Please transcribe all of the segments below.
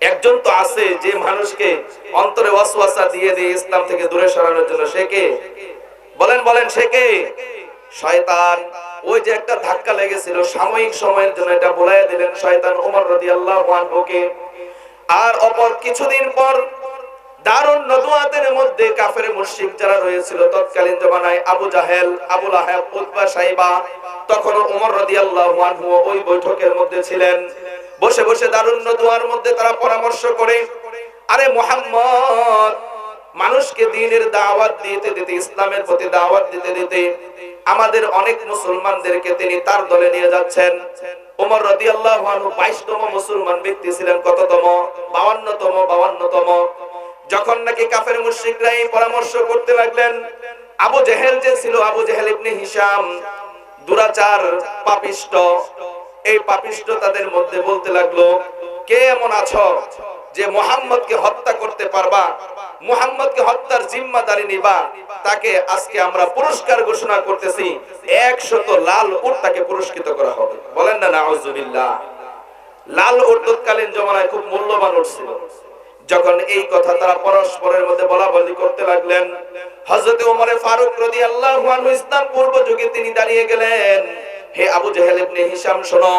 একজন তো আছে যে মানুষকে অন্তরে ওয়াসওয়াসা দিয়ে দিয়ে ইসলাম থেকে দূরে সরানোর জন্য সে কে? বলেন বলেন, সে কে? শয়তান। ওই যে একটা ধাক্কা লেগেছিল সাময়িক সময়ের জন্য, এটা বলাই দিলেন শয়তান ওমর রাদিয়াল্লাহু আনহুকে। আর অপর কিছুদিন পর দারুণ মধ্যে কাফের যারা রয়েছিল, তৎকালীন জমানায় আবু জাহেল তখন ওই বৈঠকের মধ্যে ছিলেন। বসে বসে দারুণ নদুয়ার মধ্যে তারা পরামর্শ করে, আরে মোহাম্মদ, মানুষকে দিনের দাওয়াত দিতে দিতে, ইসলামের প্রতি দাওয়াত দিতে দিতে, আমাদের অনেক মুসলমানদেরকে তিনি তার দলে নিয়ে যাচ্ছেন। ওমর রাদিয়াল্লাহু আনহু 22তম মুসলমান ব্যক্তি ছিলেন, কততম? 52তম 52তম যখন নাকি কাফের মুশরিকরা এই পরামর্শ করতে লাগলেন, আবু জেহেল যে ছিল, আবু জেহেল ইবনে হিশাম, দুরাচার, পাপিষ্ট, এই পাপিষ্ট তাদের মধ্যে বলতে লাগল, কে এমন আছো যে মোহাম্মদকে হত্যা করতে পারবা? মোহাম্মদকে হত্যার জিম্মাদারি নিবা? তাকে আজকে আমরা পুরস্কার ঘোষণা করতেছি, একশত লাল উট তাকে পুরস্কৃত করা হবে। বলেন না, নাউজুবিল্লাহ। লাল উট তৎকালীন জমানায় খুব মূল্যবান উট ছিল। যখন এই কথা তারা পরস্পরের মধ্যে বলা বলি করতে লাগলেন, হযরতে ওমরে ফারুক রাদিয়াল্লাহু আনহু ইসলাম পূর্ব যুগে তিনি দাঁড়িয়ে গেলেন। হে আবু জেহেল ইবনে হিশাম, শোনো,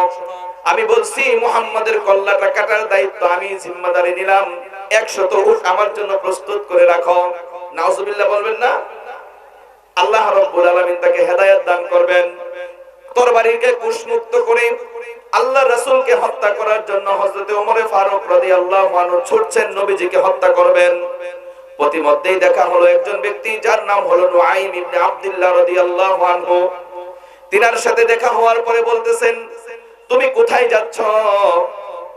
আমি বলছি, মুহাম্মাদের কল্লাটা কাটার দায়িত্ব আমি জিম্মাদারি নিলাম। 100 উট আমার জন্য প্রস্তুত করে রাখো। নাউজুবিল্লাহ বলবেন না? আল্লাহ রাব্বুল আলামিন তাকে হেদায়েত দান করবেন। তরবারিকে কুশমুক্ত করে আল্লাহ রাসূলকে হত্যা করার জন্য হযরতে ওমরে ফারুক রাদিয়াল্লাহু আনহু ছুটছেন, নবীজিকে হত্যা করবেন। প্রতিমধ্যেই দেখা হলো একজন ব্যক্তি যার নাম হলো নুআইম ইবনে আব্দুল্লাহ রাদিয়াল্লাহু আনহু। তিনার সাথে দেখা হওয়ার পরে বলতেছেন, তুমি কোথায় যাচ্ছ?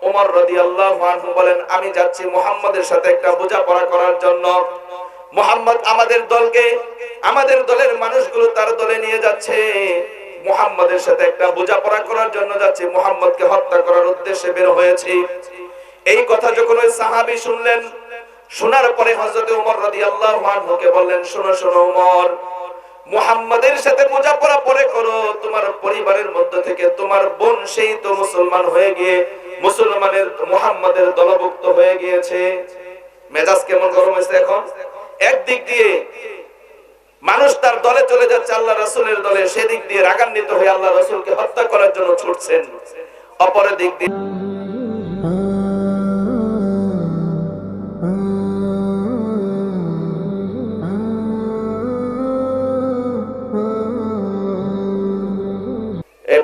ওমর রাদিয়াল্লাহু আনহু বলেন, আমি যাচ্ছি মুহাম্মাদের সাথে একটা বোঝাপড়া করার জন্য। মুহাম্মদ আমাদের দলকে, আমাদের দলের মানুষগুলো তার দলে নিয়ে যাচ্ছে। মুহাম্মাদের সাথে একটা বোঝাপড়া করার জন্য যাচ্ছে, মুহাম্মদকে হত্যা করার উদ্দেশ্যে বের হয়েছে। এই কথা যখন ওই সাহাবী শুনলেন, শোনার পরে হযরত ওমর রাদিয়াল্লাহু আনহুকে বললেন, শোনো শোনো ওমর মুহাম্মাদের সাথে বোঝাপড়া পরে করো, তোমার পরিবারের মধ্যে থেকে তোমার বোন সেই তো মুসলমান হয়ে গিয়ে, মুসলমানের, মুহাম্মাদের দলভুক্ত হয়ে গিয়েছে। মেজাজ কেমন গরম হয়েছে এখন? একদিক দিয়ে মানুষ তার দলে চলে যাচ্ছে, আল্লাহ রাসূলের দলে। সেদিক দিয়ে রাগান্বিত হয়ে আল্লাহ রাসূলকে হত্যা করার জন্য ছুটছেন। অপর দিক দিয়ে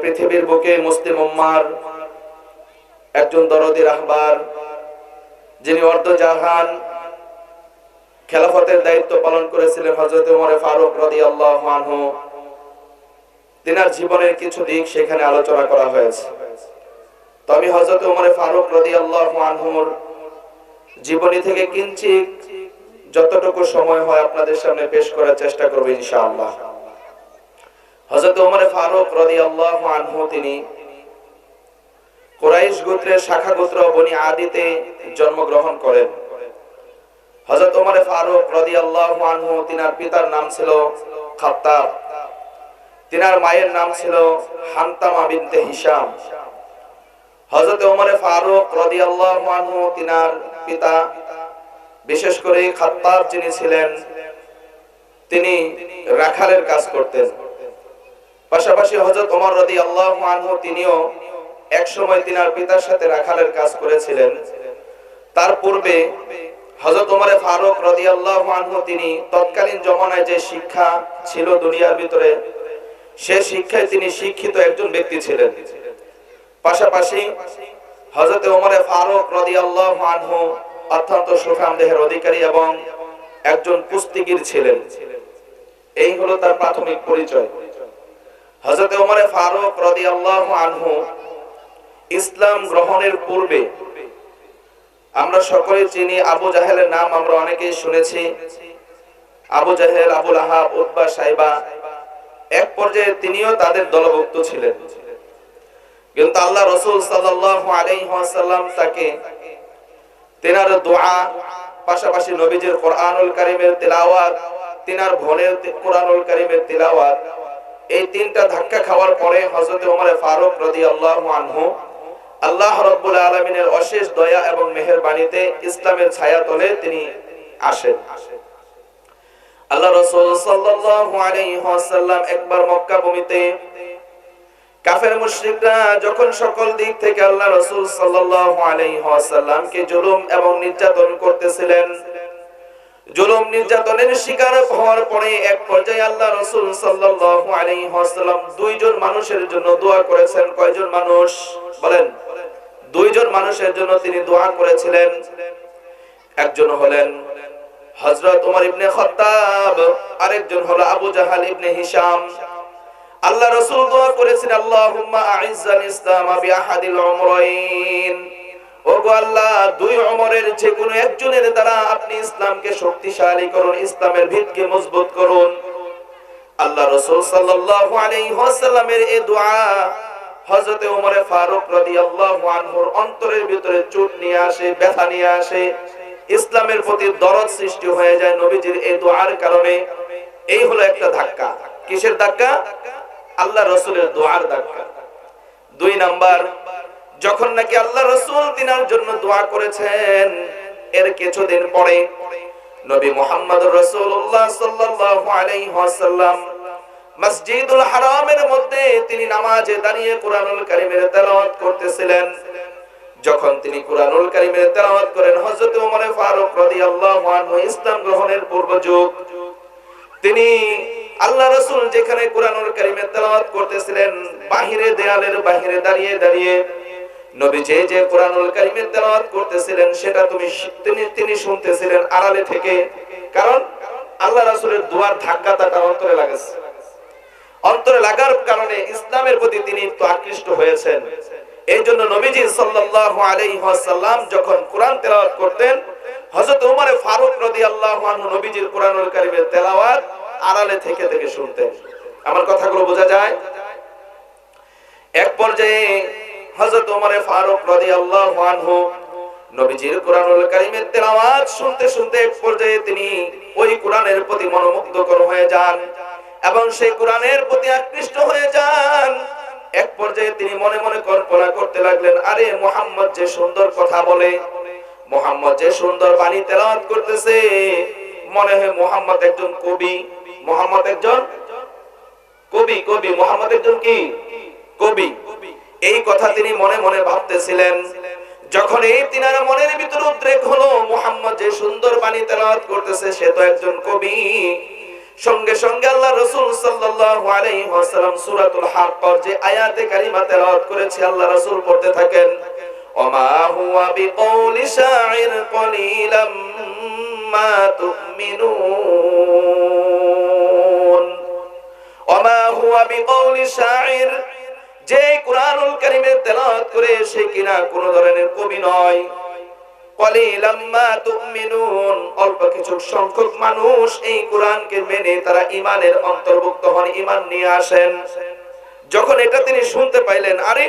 পৃথিবীর বুকে মুসলিম উম্মার একজন দরদি রাহবার, যিনি অর্ধ জাহান খেলাফতের দায়িত্ব পালন করেছিলেন হযরত ওমর ফারুক রাদিয়াল্লাহু আনহু। তিনার জীবনের কিছু দিক সেখানে আলোচনা করা হয়েছে। তো আমি হযরত ওমর ফারুক রাদিয়াল্লাহু আনহুর জীবনী থেকে কিঞ্চিত যতটুকু সময় হয় আপনাদের সামনে পেশ করার চেষ্টা করব ইনশাআল্লাহ। হযরত ওমর ফারুক রাদিয়াল্লাহু আনহু তিনি কুরাইশ গোত্রের শাখা গোত্র বনি আদিতে জন্মগ্রহণ করেন। হযরত ওমর ফারুক রাদিয়াল্লাহু আনহু, তিনার পিতার নাম ছিল খাত্তাব। তিনার মায়ের নাম ছিল হান্তামা বিনতে হিশাম। হযরত ওমর ফারুক রাদিয়াল্লাহু আনহু, তিনার পিতা, বিশেষ করে খাত্তাব যিনি ছিলেন, তিনি রাখালের কাজ করতেন। পাশাপাশি হযরত ওমর রাদিয়াল্লাহু আনহু, তিনিও এক সময় তিনার পিতার সাথে রাখালের কাজ করেছিলেন। তার পূর্বে হযরত ওমর ফারুক রাদিয়াল্লাহু আনহু, তিনি তৎকালীন জমানায় যে শিক্ষা ছিল দুনিয়ার ভিতরে, সে শিক্ষায় তিনি শিক্ষিত একজন ব্যক্তি ছিলেন। পাশাপাশি ফারুক রাদিয়াল্লাহু আনহু অত্যন্ত সুঠাম দেহের অধিকারী এবং একজন কুস্তিগীর ছিলেন। এই হলো তার প্রাথমিক পরিচয়। হযরত ওমর ফারুক রাদিয়াল্লাহু আনহু ইসলাম গ্রহণের পূর্বে আমরা সকলে চিনি আবু জাহেলের নাম, আমরা অনেকেই শুনেছি। আবু জাহেল, আবুল আহাব, উতবা, সাইবা। এক পর্যায়ে তিনিও তাদের দলভুক্ত ছিলেন। কিন্তু আল্লাহ রসুল ওয়াসাল্লাম তাকে তেনার দোয়া, পাশাপাশি নবীজির কোরআনুল কারীমের তেলাওয়াত, তিনার বোনের কোরআনুল কারীমের তেলাওয়াত, এই তিনটা ধাক্কা খাওয়ার পরে ওমর ফারুক রাদিয়াল্লাহু আনহু আল্লাহ রব্বুল আলমিনের অশেষ দয়া এবং মেহরবানিতে ইসলামের ছায়া তলে তিনি আসেন। আল্লাহ রসুল সাল্লাল্লাহু আলাইহি ওয়াসাল্লাম একবার মক্কা ভূমিতে কাফের মুশরিকরা যখন সকল দিক থেকে আল্লাহ রসুল সাল্লাল্লাহু আলাইহি ওয়াসাল্লামকে জুলুম এবং নির্যাতন করতেছিলেন জুলুম নির্যাতনের শিকার হওয়ার পরে এক পর্যায়ে আল্লাহ রসুল সাল্লাল্লাহু দুইজন মানুষের জন্য দোয়া করেছেন। কয়জন মানুষ? বলেন। দুইজন মানুষের জন্য তিনি দোয়া করেছিলেন। একজন হলেন ইবনে খাত্তাব, আরেকজন হলো Abu Jahl Ibn Hisham. Allah রাসূল দোয়া করেছেন, আল্লাহুম্মা আইজ্জাল ইসলাম বিআহাদিল উমরাইন। ইসলামের ইসলামের প্রতি দরদ সৃষ্টি হয়ে যায় নবীজির এই দোয়ার কারণে। এই হলো একটা ধাক্কা। কিসের ধাক্কা? আল্লাহ রসুলের দোয়ার ধাক্কা। দুই নাম্বার যখন নাকি আল্লাহ রসুল তিনার জন্য দোয়া করেছেন, এর কিছুদিন পরে নবী মোহাম্মদ রসুল্লাহ মসজিদুল হারামের মধ্যে তিনি নামাজে দাঁড়িয়ে কোরআনুল কারীমের তেলাওয়াত করতেছিলেন। যখন তিনি কুরআনুল কারীমের তেলাওয়াত করেন, হযরত ওমর ফারুক রাদিয়াল্লাহু আনহু ইসলাম গ্রহণের পূর্ব যুগ, তিনি আল্লাহ রাসূল যেখানে কুরআনুল কারীমের তেলাওয়াত করতেছিলেন, বাহিরে দেয়ালের বাহিরে দাঁড়িয়ে দাঁড়িয়ে নবী যে যে কুরআনুল কারীমের তেলাওয়াত করতেছিলেন, সেটা তুমি তিনি তিনি শুনতেছিলেন আড়ালে থেকে। কারণ আল্লাহ রাসূলের দুয়ার ধাক্কাটা তার অন্তরে লাগেছে। অন্তরে লাগার কারণে ইসলামের প্রতি তিনি তো আকৃষ্ট হয়েছেন। এই নবীজি সাল্লাল্লাহু আলাইহি ওয়াসাল্লাম যখন কোরআন তেলাওয়াত করতেন, হযরত ওমর ফারুক রাদিয়াল্লাহু আনহু নবীজির কোরআনুল কারীমের তেলাওয়াত আড়ালে থেকে থেকে শুনতেন। আমার কথাগুলো বোঝা যায়? এক পর্যায়ে হযরত ওমর ফারুক রাদিয়াল্লাহু আনহু নবীজির কোরআনুল কারীমের তেলাওয়াত শুনতে শুনতে এক পর্যায়ে তিনি ওই কোরআনের প্রতি মনোমুগ্ধকর হয়ে যান এবং সেই কোরআনের প্রতি আকৃষ্ট হয়ে যান। এক পর্যায়ে তিনি মনে মনে কল্পনা করতে লাগলেন, আরে মোহাম্মদ যে সুন্দর কথা বলে, মোহাম্মদ যে সুন্দর বাণী তেলাওয়াত করতেছে, মনে হয় মোহাম্মদ একজন কবি, মোহাম্মদ একজন কবি কবি, মোহাম্মদ একজন কি? কবি। এই কথা তিনি মনে মনে ভাবতেছিলেন। যখন এই তিনার মনের ভিতর উদ্রেক হলো, মোহাম্মদ যে সুন্দর বাণী তেলাওয়াত করতেছে, সে তো একজন কবি। সঙ্গে সঙ্গে আল্লাহ রাসূল সাল্লাল্লাহু আলাইহি ওয়াসাল্লাম সূরাতুল হাক্কর যে আয়াতে কারিমা তেলাওয়াত করেছে, আল্লাহ রাসূল পড়তে থাকেন, ওমা হুয়া বিকাউলি শাইর কলিলাম মা তুমিনুন। ওমা হুয়া বিকাউলি শাইর যে কুরআনুল কারীমের তেলাওয়াত করে সে কিনা কোন ধরনের কবি নয়। অল্প কিছু সংখ্যক মানুষ এই কোরআনকে মেনে তারা ইমানের অন্তর্ভুক্ত হন ইমান নিয়ে আসেন। যখন এটা তিনি শুনতে পাইলেন, আরে,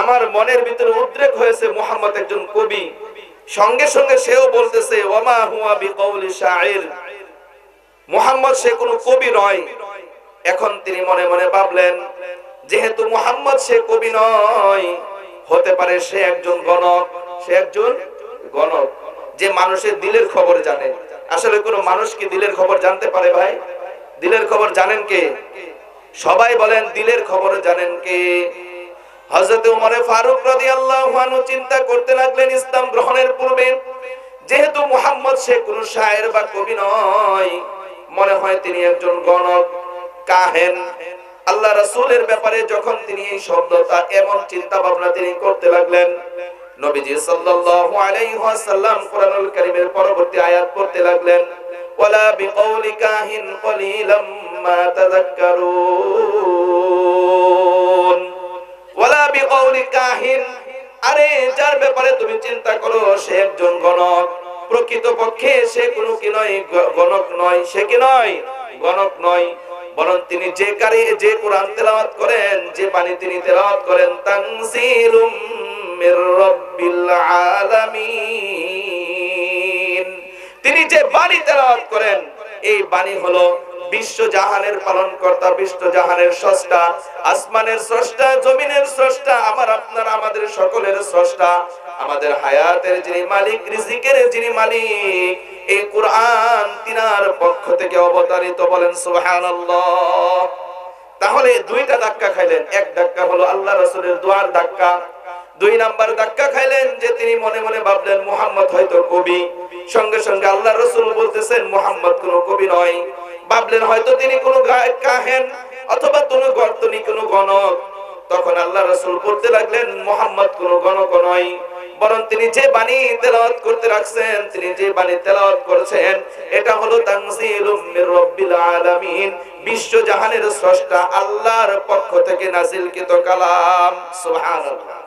আমার মনের ভিতরে উদ্রেক হয়েছে মোহাম্মদ একজন কবি। সঙ্গে সঙ্গে সেও বলতেছে, ওমা হুয়া বিকৌলি শাইর মোহাম্মদ সে কোনো কবি নয়। এখন তিনি মনে মনে ভাবলেন যেহেতু মোহাম্মদ সে কবি নয়, হতে পারে সে একজন গণক, সে একজন গণক, যে মানুষের দিলের খবর জানে। আসলে কোন মানুষ কি দিলের খবর জানতে পারে ভাই? দিলের খবর জানেন কে? সবাই বলেন, দিলের খবর জানেন কে? হযরত ওমর ফারুক রাদিয়াল্লাহু আনহু চিন্তা করতে লাগলেন ইসলাম গ্রহণের পূর্বে, যেহেতু মুহাম্মদ সে কোন শায়ের বা কবি নয়, মনে হয় তিনি একজন গণক, কাহেন। আল্লাহ রাসূলের ব্যাপারে যখন তিনি এই শব্দটা এমন চিন্তা ভাবনা তিনি করতে লাগলেন, নবীজি সাল্লাল্লাহু আলাইহি ওয়াসাল্লাম কোরআনুল কারীমের পরবর্তী আয়াত পড়তে লাগলেন, ওয়ালা বিকাউলি কাহিন কলিলাম মা তাযাক্কারুন। ওয়ালা বিকাউলি কাহিন। আরে, যার ব্যাপারে তুমি চিন্তা করো, সে একজন গণক। প্রকৃতপক্ষে সে কোনো কি নয়, গণক নয়, সে কি নয়? গণক নয়। বরং তিনি যে কারি যে কোরআন তেলাওয়াত করেন, যে বাণী তিনি তেলাওয়াত করেন তানসিলুম মির রাব্বিল আলামিন। তিনি যে বাণী তেলাওয়াত করেন, এই বাণী হলো বিশ্ব জাহানের পালন কর্তা বিশ্ব জাহানের স্রষ্টা, আসমানের স্রষ্টা, জমিনের স্রষ্টা, আমার আপনার, আমাদের সকলের স্রষ্টা। আমাদের হায়াতের যিনি মালিক, রিজিকের যিনি মালিক, এই কোরআন তিনার পক্ষ থেকে অবতারিত বলেন, সুবহানাল্লাহ। তাহলে দুইটা ধাক্কা খাইলেন। এক ধাক্কা হলো আল্লাহ রসুলের দোয়ার ধাক্কা। দুই নাম্বার ধাক্কা খাইলেন যে তিনি মনে মনে ভাবলেন, মুহাম্মদ হয়তো কবি। সঙ্গে সঙ্গে আল্লাহ রসুল বলতেছেন, মুহাম্মদ কোন কবি নয়। ভাবলেন হয়তো তিনি কোন কাহেন অথবা কোন গর্তনি, কোন গণক। তখন আল্লাহ রসুল বলতে লাগলেন, মোহাম্মদ কোন গণক নয়। বরং তিনি যে বাণী তেলাওয়াত করতে রাখছেন, তিনি যে বাণী তেলাওয়াত করেছেন, এটা হলো তানজিলুম মির রাব্বিল আলামিন, বিশ্ব জাহানের স্রষ্টা আল্লাহর পক্ষ থেকে নাজিলকৃত কালাম। সুবহানাল্লাহ।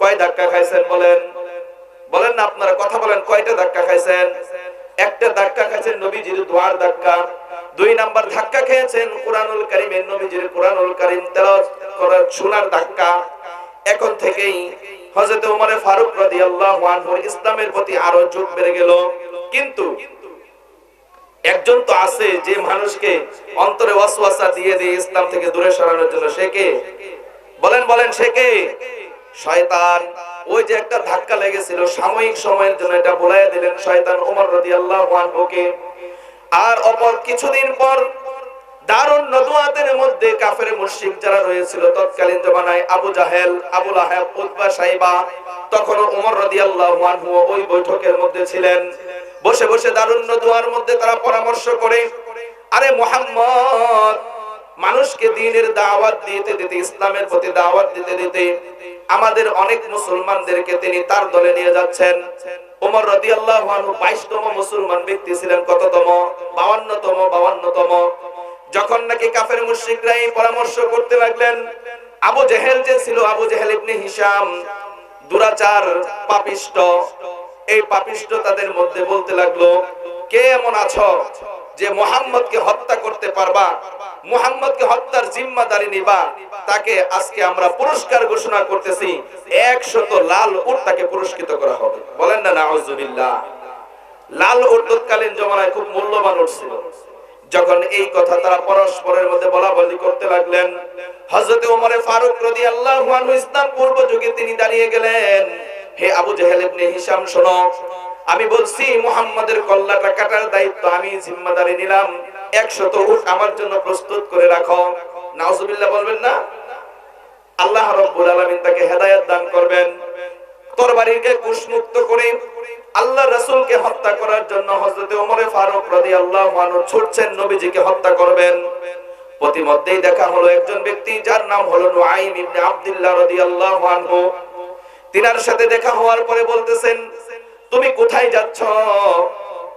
কয় ধাক্কা খাইছেন বলেন? বলেন না আপনারা কথা বলেন, কয়টা ধাক্কা খাইছেন? একটা ধাক্কা খাইছেন নবীজির দোয়ার ধাক্কা, দুই নাম্বার ধাক্কা খেয়েছেন কোরআনুল কারিমের নবীজির কোরআনুল কারিম তেলাওয়াত করার শোনার ধাক্কা। এখন থেকেই হযরত ওমর ফারুক রাদিয়াল্লাহু আনহু ইসলামের প্রতি আরও ঝোঁক বেড়ে গেল। কিন্তু একজন তো আছে যে মানুষকে অন্তরে ওয়াসওয়াসা দিয়ে দিয়ে ইসলাম থেকে দূরে সরানোর জন্য সে কে? বলেন বলেন, সে কে? শয়তান। ওই যে একটা ধাক্কা লেগেছিল, সাময়িক সময়ের জন্য এটা বলাইয়া দিলেন শয়তান ওমর রাদিয়াল্লাহু আনহুকে। আর অপর কিছুদিন পর মধ্যে কাফের যারা রয়েছিল তৎকালীন জমানায় আবু জাহেল, আবু লাহাব, উতবা সাইবা তখন ওই বৈঠকের মধ্যে ছিলেন। বসে বসে মধ্যে তারা পরামর্শ করে, আরে মোহাম্মদ, মানুষকে দিনের দাওয়াত দিতে দিতে, ইসলামের প্রতি দাওয়াত দিতে দিতে, আমাদের অনেক মুসলমানদেরকে তিনি তার দলে নিয়ে যাচ্ছেন। ওমর রাদিয়াল্লাহু আনহু 22 তম মুসলমান ব্যক্তি ছিলেন, কততম? 52 তম 52 তম যখন নাকি কাফের মুশরিকরা এই পরামর্শ করতে লাগলেন, আবু জেহেল যে ছিল, আবু জেহেল ইবনে হিশাম, দুরাচার, পাপিষ্ট, এই পাপিষ্ট তাদের মধ্যে বলতে লাগল, কে এমন আছো যে মোহাম্মদকে হত্যা করতে পারবা? মোহাম্মদকে হত্যার জিম্মাদারি নিবা? তাকে আজকে আমরা পুরস্কার ঘোষণা করতেছি, একশত লাল উট তাকে পুরস্কৃত করা হবে। বলেন না, নাউজুবিল্লাহ। লাল উট তৎকালীন জমানায় খুব মূল্যবান উট ছিল। যখন এই কথা তারা পরস্পরের মধ্যে বলা বলি করতে লাগলেন, হযরত ওমরে ফারুক রাদিয়াল্লাহু আনহু ইসলাম পূর্ব যুগে তিনি দাঁড়িয়ে গেলেন। হে আবু জেহেল হিশাম, শোনো, আমি বলছি, মুহাম্মাদের কল্লাটা কাটার দায়িত্ব আমি জিম্মাদারি নিলাম। 100 উট আমার জন্য প্রস্তুত করে রাখো। নাউজুবিল্লাহ বলবেন না? আল্লাহ রাব্বুল আলামিন তাকে হেদায়েত দান করবেন। তরবারিকে কুশমুক্ত করে আল্লাহ রাসূলকে হত্যা করার জন্য হযরতে ওমর ফারুক রাদিয়াল্লাহু আনহু ছুটছেন, নবীজিকে হত্যা করবেন। প্রতিমধ্যেই দেখা হলো একজন ব্যক্তি যার নাম হলো নুআইম ইবনে আব্দুল্লাহ রাদিয়াল্লাহু আনহু। তিনার সাথে দেখা হওয়ার পরে বলতেছেন, তুমি কোথায় যাচ্ছ?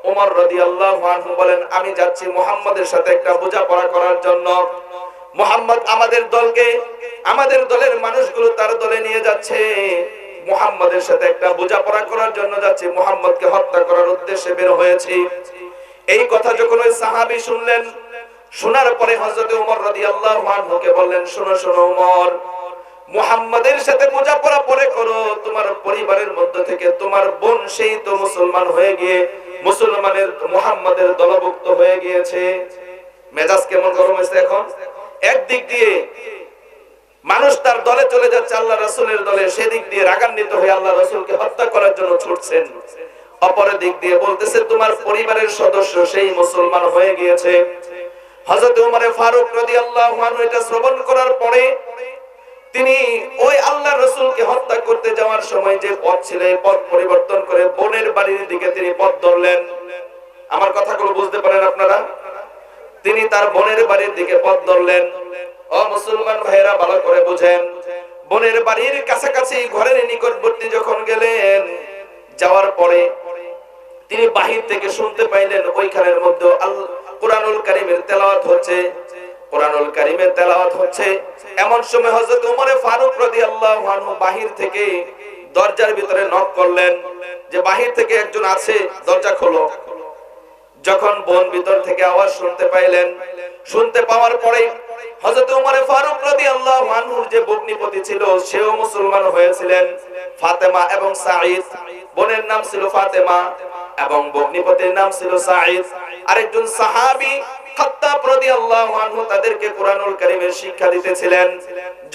ওমর রাদিয়াল্লাহু আনহু বলেন, আমি যাচ্ছি মুহাম্মাদের সাথে একটা বোঝাপড়া করার জন্য। মুহাম্মদ আমাদের দলকে, আমাদের দলের মানুষগুলো তার দলে নিয়ে যাচ্ছে। মুহাম্মাদের সাথে একটা বোঝাপড়া করার জন্য যাচ্ছে, মুহাম্মদকে হত্যা করার উদ্দেশ্যে বের হয়েছি। এই কথা যখন ওই সাহাবী শুনলেন, শোনার পরে হযরত ওমর রাদিয়াল্লাহু আনহুকে বললেন, শোনো শোনো ওমর মুহাম্মাদের সাথে বোঝাপড়া পরে করো, তোমার পরিবারের মধ্য থেকে তোমার বোন সেই তো মুসলমান হয়ে গিয়ে, মুসলমানের মুহাম্মাদের দলভুক্ত হয়ে গিয়েছে। মেজাজ কেমন গরম হয়েছে এখন? একদিক দিয়ে মানুষ তার দলে চলে যাচ্ছে, আল্লাহ রাসূলের দলে। সেদিক দিয়ে রাগান্বিত হয়ে আল্লাহ রাসূলকে হত্যা করার জন্য ছুটছেন। অপর দিক দিয়ে বলতেছে, তোমার পরিবারের সদস্য সেই মুসলমান হয়ে গিয়েছে। ওমর ফারুক এটা শ্রবণ করার পরে তিনি ওই আল্লাহ রসুলকে হত্যা করতে যাওয়ার সময় যে পথ ছিল পথ পরিবর্তন করে বোনের বাড়ির দিকে তিনি পথ ধরলেন। আমার কথাগুলো বুঝতে পারেন আপনারা? তিনি তার বোনের বাড়ির দিকে পথ ধরলেন। ও মুসলমান ভাইয়েরা, ভালো করে বুঝেন। বোনের বাড়ির কাছাকাছি, ঘরের নিকটবর্তী যখন গেলেন, যাওয়ার পরে তিনি বাহির থেকে শুনতে পাইলেন, ওইখানের মধ্যে কোরআনুল কারিমের তেলাওয়াত হচ্ছে। কোরআনুল কারিমের তেলাওয়াত হচ্ছে। এমন সময় হযরত ওমরে ফারুক রাদিয়াল্লাহু আনহু বাহির থেকে দরজার ভিতরে নক করলেন, যে বাহির থেকে একজন আছে, দরজা খোলো। যখন বোন ভিতর থেকে আওয়াজ শুনতে পাইলেন শুনতে পাওয়ার পরে হযরত ওমরে ফারুক রাদিয়াল্লাহু আনহুর যে ভগ্নিপতি ছিল, সেও মুসলমান হয়েছিলেন। ফাতেমা এবং সাঈদ। বোনের নাম ছিল ফাতেমা এবং ভগ্নিপতির নাম ছিল সাঈদ। আরেকজন সাহাবী খাত্তাব রাদিয়াল্লাহু আনহু তাদেরকে কোরআনুল কারীমের শিক্ষা দিতেছিলেন।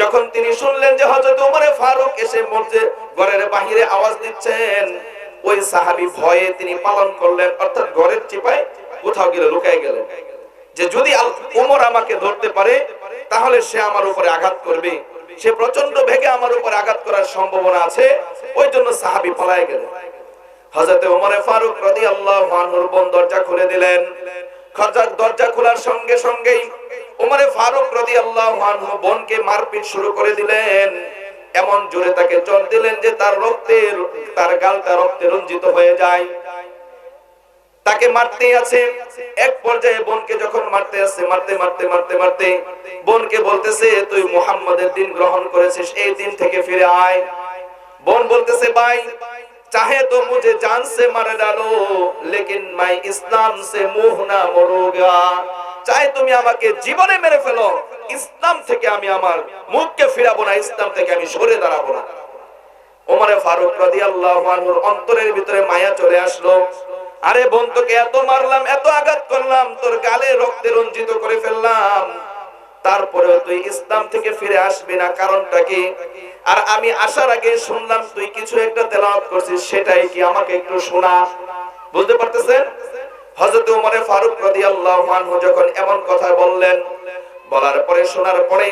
যখন তিনি শুনলেন যে হযরত ওমরে ফারুক এসে মসজিদ ঘরের বাহিরে আওয়াজ দিচ্ছেন, ওই সাহাবী ভয়ে তিনি পালন করলেন, অর্থাৎ ঘরের চিপায় কোথাও গেলে লুকায় গেলেন। যে যদি ওমর আমাকে ধরতে পারে, তাহলে সে আমার উপরে আঘাত করবে। সে প্রচণ্ড ভেগে আমার উপরে আঘাত করার সম্ভাবনা আছে, ওই জন্য সাহাবী পলায় গেলেন। হযরতে ওমরে ফারুক রাদিয়াল্লাহু আনহুর বোন দরজা খুলে দিলেন। খরজার দরজা খোলার সঙ্গে সঙ্গেই ওমরে ফারুক রাদিয়াল্লাহু আনহু বোনকে মারপিট শুরু করে দিলেন। এমন জোরে তাকে চল দিলেন যে তার রক্তে তার গালটা রক্তে রঞ্জিত হয়ে যায়। তাকে মারতে আছে। এক পর্যায়ে বোনকে যখন মারতে আছে মারতে মারতে মারতে মারতে, বোনকে বলতেছে, তুই মুহাম্মাদের দিন গ্রহণ করেছিস, এই দিন থেকে ফিরে আয়। বোন বলতেছে, ভাই, চাহে তো মুঝে জান সে মারে ডালো, লেকিন মাই ইসলাম সে মুহ না মরোগা। চাই তুমি আমাকে জীবনে মেরে ফেলো, ইসলাম থেকে আমি আমার মুখকে ফিরাবো না, ইসলাম থেকে আমি সরে দাঁড়াবো না। ওমরে ফারুক রাদিয়াল্লাহু আনহুর অন্তরের ভিতরে মায়া চলে আসলো। আরে বোন তোকে এত মারলাম, এত আঘাত করলাম, তোর গালে রক্তে রঞ্জিত করে ফেললাম। তারপরে তুই ইসলাম থেকে ফিরে আসবি না, কারণটা কি? আর আমি আসার আগে শুনলাম তুই কিছু একটা তেলাওয়াত করছিস, সেটাই কি আমাকে একটু শোনা। বুঝতে পারতেছেন? হযরত ওমরে ফারুক রাদিয়াল্লাহু আনহু যখন এমন কথা বললেন, বলার পরে, শোনার পরে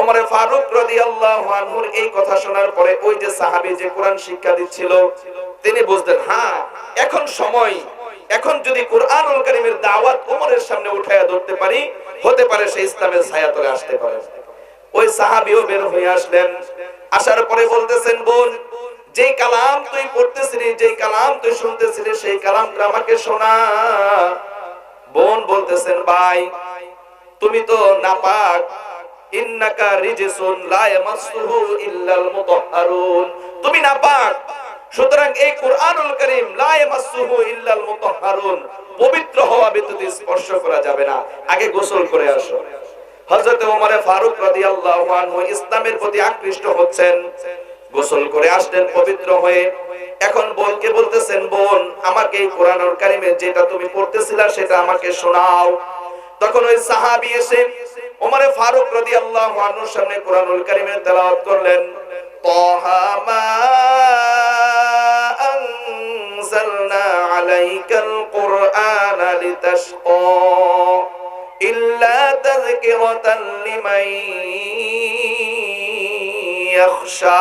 ওমরে ফারুক রাদিয়াল্লাহু আনহুর এই কথা শোনার পরে ওই যে সাহাবী যে কোরআন শিক্ষা দিচ্ছিল, তিনি বুঝলেন হ্যাঁ এখন সময়। এখন যদি কোরআনুল কারীমের দাওয়াত ওমরের সামনে উঠায়া ধরতে পারি, হতে পারে সেই ইসলামের ছায়াতলে আসতে পারে। ওই সাহাবীও বের হয়ে আসলেন। আসার পরে বলতেছেন, বোন, যেই কালাম তুই পড়তেছিলি, যেই কালাম তুই শুনতেছিলি, সেই কালামটা আমাকে শোনা। বোন বলতেছেন, ভাই, তুমি তো নাপাক ইন্নাকা রিজসুন লা ইয়ামাসসুহু ইল্লাল মুতাহহারুন তুমি সুতরাং এই কোরআনুল কারীম লা ইয়ামাসসুহু ইল্লাল মুতাহহারুন পবিত্র হওয়া ব্যতীত স্পর্শ করা যাবে না। আগে গোসল করে আসো। হযরত ফারুক রাদিয়াল্লাহু আনহু ইসলামের প্রতি আকৃষ্ট হচ্ছেন। গোসল করে আসলেন পবিত্র হয়ে। এখন বোনকে বলতেছেন, বোন, আমাকে এই কোরআনুল কারীমে যেটা তুমি পড়তেছিলা সেটা আমাকে শোনাও। তখন ওই সাহাবী এসে ওমরে ফারুক রাদিয়াল্লাহু আনহুর সামনে কোরআনুল কারীমের তেলাওয়াত করলেন, তাহা মা আনজালনা আলাইকাল কুরআনা লিতাশকা ইল্লা তাযকিরাতান লিমান ইয়াখশা।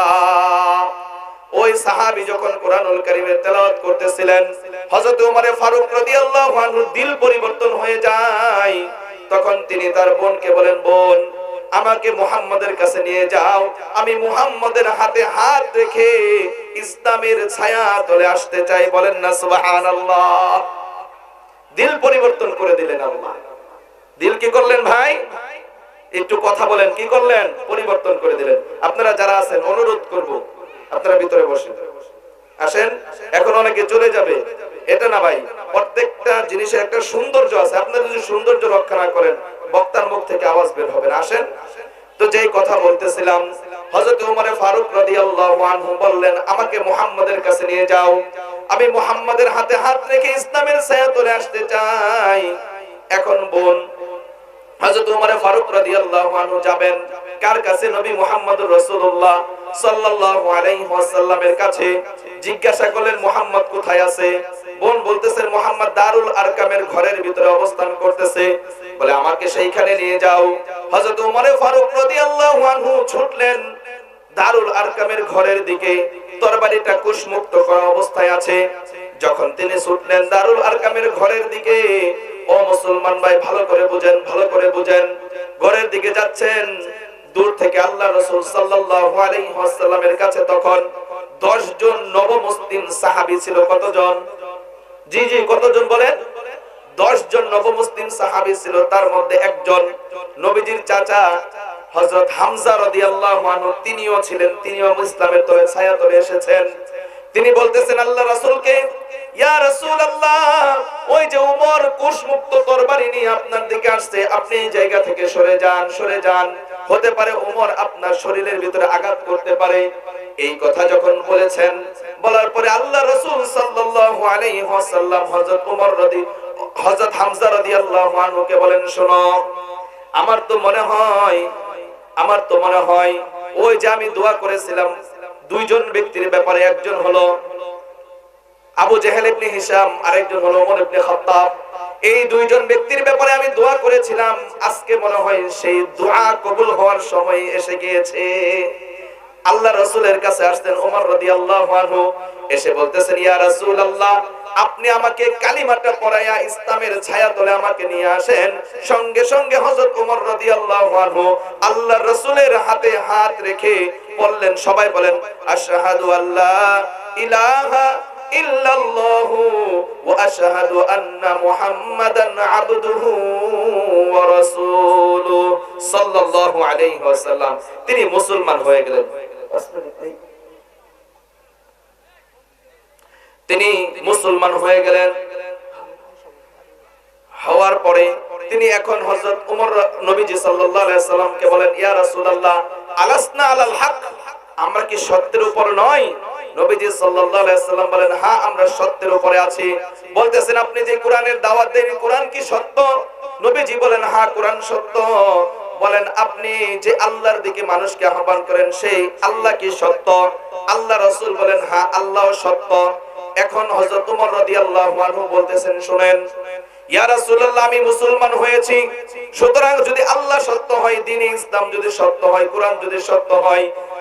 ওই সাহাবী যখন কোরআনুল কারীমের তেলাওয়াত করতেছিলেন, হযরত ওমর ফারুক রাদিয়াল্লাহু আনহুর দিল পরিবর্তন হয়ে যায়। তখন তিনি তার বোনকে বলেন, বোন, আমাকে মুহাম্মাদের কাছে নিয়ে যাও। আমি মুহাম্মাদের হাতে হাত রেখে ইসলামের ছায়া তলে আসতে চাই। বলেন না, সুবহানাল্লাহ। দিল পরিবর্তন করে দিলেন আল্লাহ। দিল কি করলেন ভাই? একটু কথা বলেন, কি করলেন? পরিবর্তন করে দিলেন। আপনারা যারা আছেন, অনুরোধ করব আপনারা ভিতরে বসেন। আসেন, এখন অনেকে চলে যাবে। এটা না ভাই, প্রত্যেকটা জিনিসের একটা সৌন্দর্য আছে। আপনারা যদি সৌন্দর্য রক্ষা না করেন, বক্তার মুখ থেকে আওয়াজ বের হবে না। আসেন। তো যেই কথা বলতেছিলাম, হযরত ওমর ফারুক রাদিয়াল্লাহু আনহু বললেন, আমাকে মুহাম্মাদের কাছে নিয়ে যাও। আমি মুহাম্মাদের হাতে হাত রেখে ইসলামের ছায়া তলে আসতে চাই। এখন বোন, হযরত ওমর ফারুক রাদিয়াল্লাহু আনহু যাবেন। কার কাছে? নবী মুহাম্মদুর রাসূলুল্লাহ। সাল্লাল্লাহু আলাইহি ওয়াসাল্লামের কাছে জিজ্ঞাসা করলেন, মুহাম্মদ কোথায় আছে? বোন বলতেছেন মুহাম্মদ দারুল আরকামের ঘরের ভিতরে অবস্থান করতেছে। বলে, আমাকে সেইখানে নিয়ে যাও। হযরত ওমর ফারুক রাদিয়াল্লাহু আনহু ছুটলেন দারুল আরকামের ঘরের দিকে। তরবারিটা কুশমুক্ত করা অবস্থায় আছে। যখন তিনি ছুটলেন দারুল আরকামের ঘরের দিকে, ও মুসলমান ভাই, ভালো করে বুঝেন, ভালো করে বুঝেন। ঘরের দিকে যাচ্ছেন। দূর থেকে আল্লাহ রসুল সাল্লাল্লাহু আলাইহি কাছে তখন 10 জন নবমুসলিম সাহাবী ছিল। কতজন? জি জি, কতজন বলেন? 10 জন নবমুসলিম সাহাবী ছিল। তার মধ্যে একজন নবীজির চাচা হযরত হামজা রাদিয়াল্লাহু আনহু, তিনিও ছিলেন, তিনিও ইসলামের তলে ছায়া তলে এসেছেন। তিনি বলতেছেন, আল্লাহ রাসূলকে, ইয়া আপনার দিকে আসছে, আপনি এই জায়গা থেকে সরে যান সরে যান। হতে পারে ওমর আপনার শরীরের ভিতরে আঘাত করতে পারে। এই কথা যখন বলেছেন, বলার পরে আল্লাহ রাসূল সাল্লাল্লাহু আলাইহি ওয়াসাল্লাম হযরত ওমর রাদি, হযরত হামজা রাদিয়াল্লাহু আনহুকে বলেন, শোনো, আমার তো মনে হয়, আমার তো মনে হয়, ওই যে আমি দোয়া করেছিলাম, দুইজন ব্যক্তির ব্যাপারে একজন হলো আবু জেহেল ইবনে আরেকজন হলো ওমর ইবনে এই দুইজন ব্যক্তির ব্যাপারে আমি দোয়া করেছিলাম। আজকে মনে হয় সেই দোয়া কবুল হওয়ার সময় এসে গিয়েছে। আল্লাহ রাসূলের কাছে আসতেন ওমর রাদিয়াল্লাহু আনহু, এসে বলতেছেন, ইয়া রাসূলুল্লাহ, আপনি আমাকে কালিমাটা পড়াইয়া ইসলামের ছায়া তলে আমাকে নিয়ে আসেন। সঙ্গে সঙ্গে হযরত ওমর রাদিয়াল্লাহু আল্লাহ আল্লাহর রাসূলের হাতে হাত রেখে বললেন, সবাই বলেন, আশহাদু আল্লাহ ইলাহা তিনি মুসলমান হয়ে গেলেন। তিনি মুসলমান হয়ে গেলেন। হওয়ার পরে তিনি এখন হযরত ওমর নবীজি সাল্লাল্লাহু সাল্লামকে বলেন, ইয়া আলাসনা আলাল হক? আমরা কি সত্যের উপর নয়? নবীজি সাল্লাল্লাহু আলাইহি সাল্লাম বলেন হ্যাঁ আমরা সত্যের উপরে আছি। বলতেছেন, আপনি যে কোরআনের দাওয়াত দেন কোরআন কি সত্য? নবীজি বলেন হ্যাঁ কোরআন সত্য। বলেন, আপনি যে আল্লাহর দিকে মানুষকে আহ্বান করেন, সেই আল্লাহ কি সত্য? আল্লাহ রাসূল বলেন হ্যাঁ আল্লাহ সত্য। এখন হযরত ওমর রাদিয়াল্লাহু আনহু বলতেছেন, শুনেন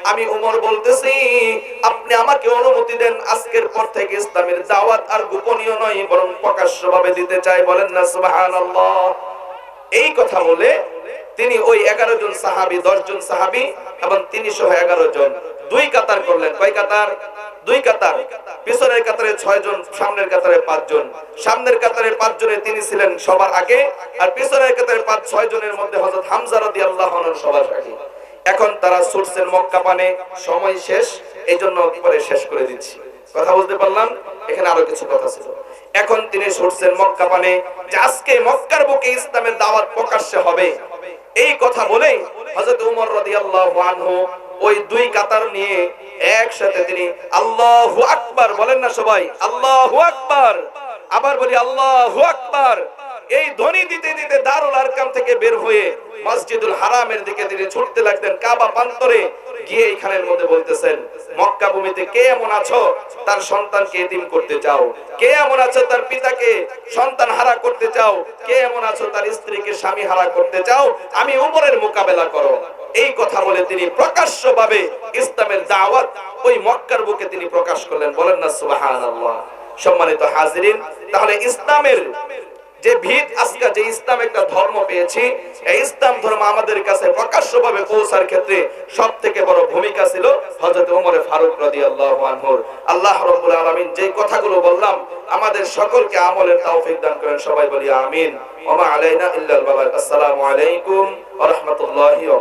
আমি উমর বলতেছি, আপনি আমাকে অনুমতি দেন, আজকের পর থেকে ইসলামের দাওয়াত আর গোপনীয় নয়, বরং প্রকাশ্যভাবে দিতে চাই, বলেন না এই কথা বলে তিনি ওই এগারো জন সাহাবি, দশ জন সাহাবি, এবং তিনি সহ এগারো জন। দুই কাতার করলেন। কয় কাতার? দুই কাতার। পিছনের কাতারে ছয় জন সামনের কাতারে পাঁচ জন সামনের কাতারে পাঁচ জনে তিনি ছিলেন সবার আগে, আর পিছনের কাতারে পাঁচ ছয় জনের মধ্যে হযরত হামজা রাদিয়াল্লাহু আনহু সবার আগে। এখন তারা ছুটছেন মক্কা পানে। সময় শেষ এই জন্য পরে শেষ করে দিচ্ছি। কথা বলতে পারলাম? এখানে আরও কিছু কথা ছিল। এখন তিনি ছুটছেন মক্কা পানে, যে আজকে মক্কার বুকে ইসলামের দাওয়াত প্রকাশ্যে হবে। এই কথা বলে হযরত উমর রাদিয়াল্লাহু আনহু ওই দুই কাতার নিয়ে একসাথে তিনি আল্লাহু আকবার বলেন না সবাই, আল্লাহু আকবার। আবার বলি, আল্লাহু আকবার। এই ধ্বনি দিতে দিতে দারুল আরকাম থেকে বের হয়ে মসজিদুল হারামের দিকে তিনি ছুটতে লাগতেন কাবা প্রান্তরে, গিয়ে এইখানের মধ্যে বলতেছেন, মক্কা ভূমিতে কে এমন আছো? তার সন্তানকে এতিম করতে চাও। কে এমন আছো? তার পিতাকে সন্তান হারা করতে চাও। কে এমন আছো? তার স্ত্রীকে স্বামী হারা করতে চাও? আমি উমরের মোকাবেলা করো। এই কথা বলে তিনি প্রকাশ্যভাবে ইসলামের দাওয়াত ওই মক্কার বুকে তিনি প্রকাশ করলেন। বলেন না সুবাহ সম্মানিত হাজিরিন, তাহলে ইসলামের যে ভিত আজকে যে ইসলাম একটা ধর্ম পেয়েছি, এই ইসলাম ধর্ম আমাদের কাছে প্রকাশ্যভাবে পৌঁছার ক্ষেত্রে সব থেকে বড় ভূমিকা ছিল হযরত ওমর ফারুক রাদিয়াল্লাহু আনহুর। আল্লাহ রাব্বুল আলামিন যে কথাগুলো বললাম, আমাদের সকলকে আমলের তৌফিক দান করেন, সবাই বলি আমিন। ওয়া মা আলাইনা ইল্লাল বালাগ। আসসালামু আলাইকুম ওয়া রাহমাতুল্লাহি ওয়া